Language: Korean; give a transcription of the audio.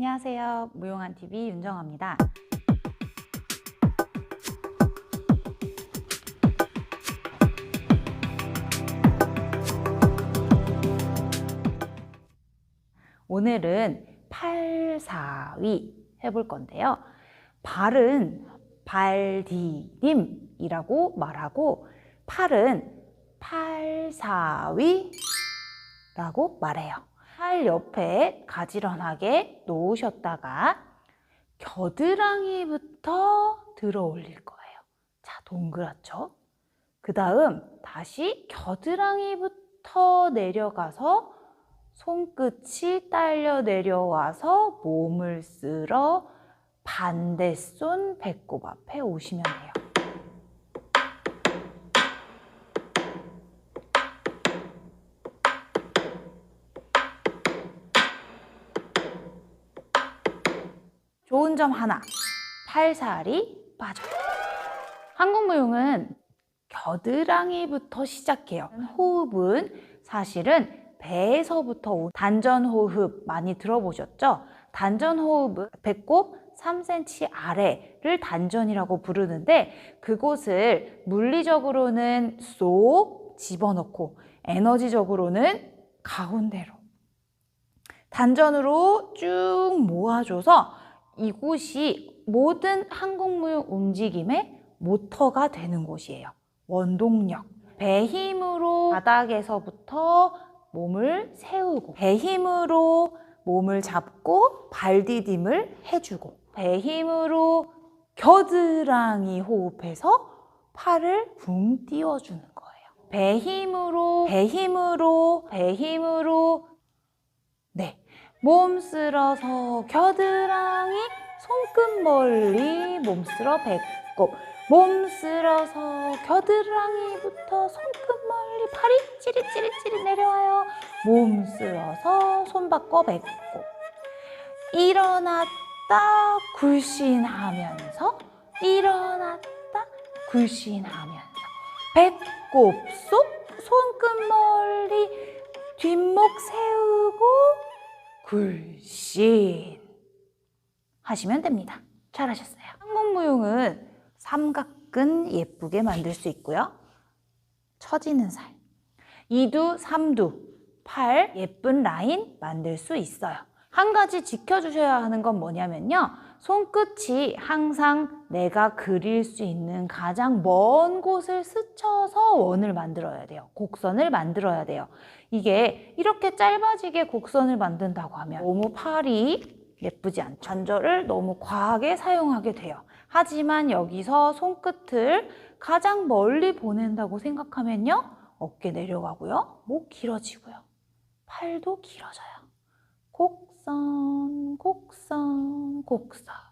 안녕하세요. 무용한 TV 윤정아입니다. 오늘은 팔사위 해볼 건데요. 발은 발디딤이라고 말하고 팔은 팔사위라고 말해요. 팔 옆에 가지런하게 놓으셨다가 겨드랑이부터 들어 올릴 거예요. 자, 동그랗죠? 그 다음 다시 겨드랑이부터 내려가서 손끝이 딸려 내려와서 몸을 쓸어 반대손 배꼽 앞에 오시면 돼요. 좋은 점 하나, 팔살이 빠져요. 한국무용은 겨드랑이부터 시작해요. 호흡은 사실은 배에서부터 온 단전 호흡 많이 들어보셨죠? 단전 호흡은 배꼽 3cm 아래를 단전이라고 부르는데 그곳을 물리적으로는 쏙 집어넣고 에너지적으로는 가운데로 단전으로 쭉 모아줘서 이곳이 모든 한국무용 움직임의 모터가 되는 곳이에요. 원동력. 배 힘으로 바닥에서부터 몸을 세우고 배 힘으로 몸을 잡고 발 디딤을 해주고 배 힘으로 겨드랑이 호흡해서 팔을 붕 띄워주는 거예요. 배 힘으로 배 힘으로 배 힘으로 네. 몸 쓸어서 겨드랑이 손끝 멀리 몸 쓸어 배꼽 몸 쓸어서 겨드랑이부터 손끝 멀리 팔이 찌릿찌릿찌릿 내려와요. 몸 쓸어서 손 바꿔 배꼽. 일어났다 굴신하면서 일어났다 굴신하면서 배꼽 속 손끝 멀리 뒷목 세우고 굴신 하시면 됩니다. 잘하셨어요. 한국무용은 삼각근 예쁘게 만들 수 있고요. 처지는 살, 이두, 삼두, 팔 예쁜 라인 만들 수 있어요. 한 가지 지켜주셔야 하는 건 뭐냐면요. 손끝이 항상 내가 그릴 수 있는 가장 먼 곳을 스쳐서 원을 만들어야 돼요. 곡선을 만들어야 돼요. 이게 이렇게 짧아지게 곡선을 만든다고 하면 너무 팔이 예쁘지 않죠. 관절을 너무 과하게 사용하게 돼요. 하지만 여기서 손끝을 가장 멀리 보낸다고 생각하면요. 어깨 내려가고요. 목 길어지고요. 팔도 길어져요. 곡선, 곡선, 곡선.